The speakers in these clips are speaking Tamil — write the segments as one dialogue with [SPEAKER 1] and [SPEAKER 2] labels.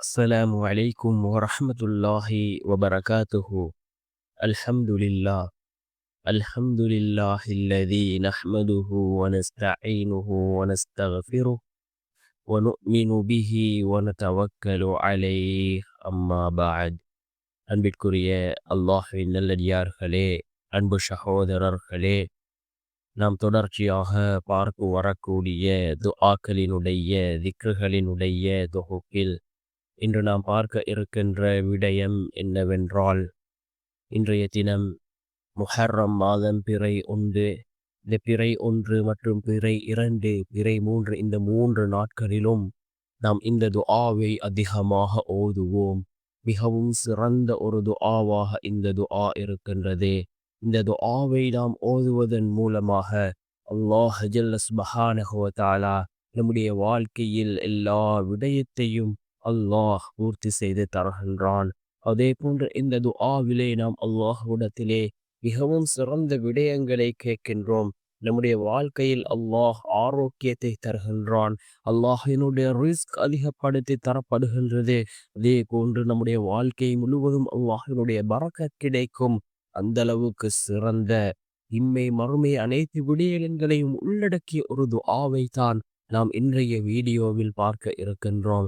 [SPEAKER 1] السلام عليكم ورحمة الله وبركاته الحمد لله الحمد لله الذي نحمده ونستعينه ونستغفره ونؤمن به ونتوكل عليه أما بعد அன்பிற்குரிய அல்லாஹின் நல்லடியார்களே அன்பு சகோதரர்களே நாம் தொடர்ச்சியாக பார்த்து வரக்கூடிய துஆக்களினுடைய திக்ருகளினுடைய தொகுப்பில் இன்று நாம் பார்க்க இருக்கின்ற விடயம் என்னவென்றால் இன்றைய தினம் முஹர்ரம் மாதம் பிறை ஒன்று இந்த பிறை ஒன்று மற்றும் பிறை இரண்டு பிறை மூன்று இந்த மூன்று நாட்களிலும் நாம் இந்த துஆவை அதிகமாக ஓதுவோம். மிகவும் சிறந்த ஒரு துஆவாக இந்த துஆ இருக்கின்றது. இந்த துஆவை நாம் ஓதுவதன் மூலமாக அல்லாஹ் ஜல்லஸ்பஹானஹுவ தாலா நம்முடைய வாழ்க்கையில் எல்லா விடயத்தையும் அல்லாஹ் பூர்த்தி செய்து தருகின்றான். அதே போன்று இந்த துஆவிலே நாம் அல்லாஹ்விடத்திலே மிகவும் சிறந்த விடயங்களை கேட்கின்றோம். நம்முடைய வாழ்க்கையில் அல்லாஹ் ஆரோக்கியத்தை தருகின்றான். அல்லாஹினுடைய ரிஸ்க் அதிகப்படுத்தி தரப்படுகின்றது. அதே போன்று நம்முடைய வாழ்க்கை முழுவதும் அல்லாஹினுடைய பறக்க கிடைக்கும். அந்த அளவுக்கு சிறந்த இம்மை மறுமை அனைத்து விடயங்களையும் உள்ளடக்கிய ஒரு துஆவை தான் நாம் இன்றைய வீடியோவில் பார்க்க இருக்கின்றோம்.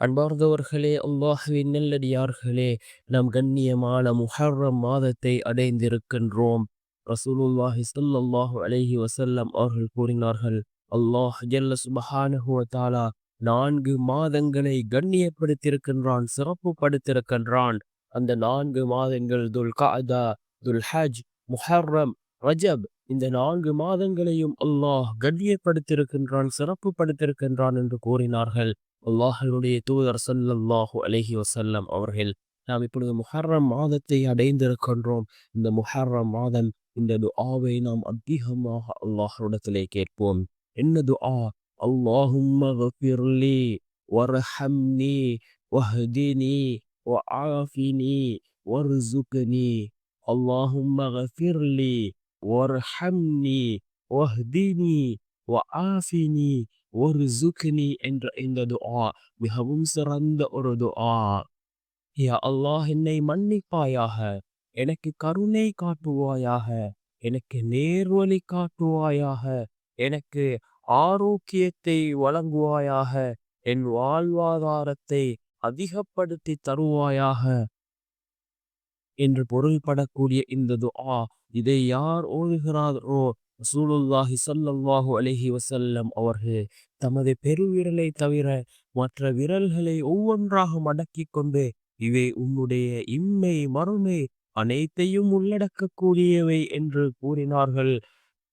[SPEAKER 1] அன்பார்ந்தவர்களே அல்லாஹுவின் நல்லடியார்களே நாம் கண்ணியமான முஹர்ரம் மாதத்தை அடைந்திருக்கின்றோம். ரசூலுல்லாஹி ஸல்லல்லாஹு அலஹி வசல்லம் அவர்கள் கூறினார்கள் அல்லாஹ் ஜல்ல சுபஹானஹு தாலா நான்கு மாதங்களை கண்ணியப்படுத்தியிருக்கின்றான் சிறப்பு படுத்திருக்கின்றான் அந்த நான்கு மாதங்கள் துல் காதா துல் ஹஜ் முஹர்ரம் ரஜப் இந்த நான்கு மாதங்களையும் அல்லாஹ் கண்ணியப்படுத்தியிருக்கின்றான் சிறப்புப்படுத்தியிருக்கின்றான் என்று கூறினார்கள். அல்லாஹனுடைய தூதர் சல்லல்லாஹு அலஹி வசல்லம் அவர்கள் நாம் இப்பொழுது முஹர்ரம் மாதத்தை அடைந்திருக்கின்றோம் இந்த முஹர்ரம் மாதம் இந்த துஆவை நாம் அதிகமாக அல்லாஹ்விடத்திலே கேட்போம் என்ன துஆ اللهم اغفر لي وارحمني واهدني وعافني وارزقني اللهم اغفر لي وارحمني واهدني وعافني ஒரு சுக்னி என்ற இந்த துஆ மிகவும் சிறந்த ஒரு துஆ. யா அல்லாஹ் என்னை மன்னிப்பாயாக எனக்கு கருணை காட்டுவாயாக எனக்கு நேர்வழி காட்டுவாயாக எனக்கு ஆரோக்கியத்தை வழங்குவாயாக என் வாழ்வாதாரத்தை அதிகப்படுத்தி தருவாயாக. என்று பொருள்படக்கூடிய இந்த துஆ இதை யார் ஓதுகிறாரோ ரசூலுல்லாஹி ஸல்லல்லாஹு அலைஹி வசல்லம் அவர்கள் தமது பெருவிரலை தவிர மற்ற விரல்களை ஒவ்வொன்றாக மடக்கிக் கொண்டு இவை உன்னுடைய இம்மை மறுமை அனைத்தையும் உள்ளடக்கக்கூடியவை என்று கூறினார்கள்.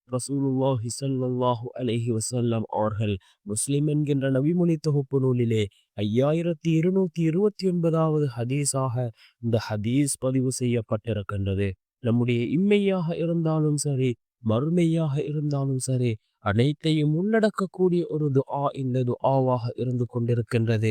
[SPEAKER 1] ரசூலுல்லாஹி ஸல்லல்லாஹு அலைஹி வசல்லம் அவர்கள் முஸ்லிம் என்கின்ற நபிமொழி தொகுப்பு நூலிலே ஐயாயிரத்தி இருநூத்தி இருபத்தி ஒன்பதாவது ஹதீஸாக இந்த ஹதீஸ் பதிவு செய்யப்பட்டிருக்கின்றது. நம்முடைய இம்மையாக இருந்தாலும் சரி மறுமையாக இருந்தாலும் சரி அனைத்தையும் உள்ளடக்கக்கூடிய ஒரு துஆ இந்த துஆவாக இருந்து கொண்டிருக்கின்றது.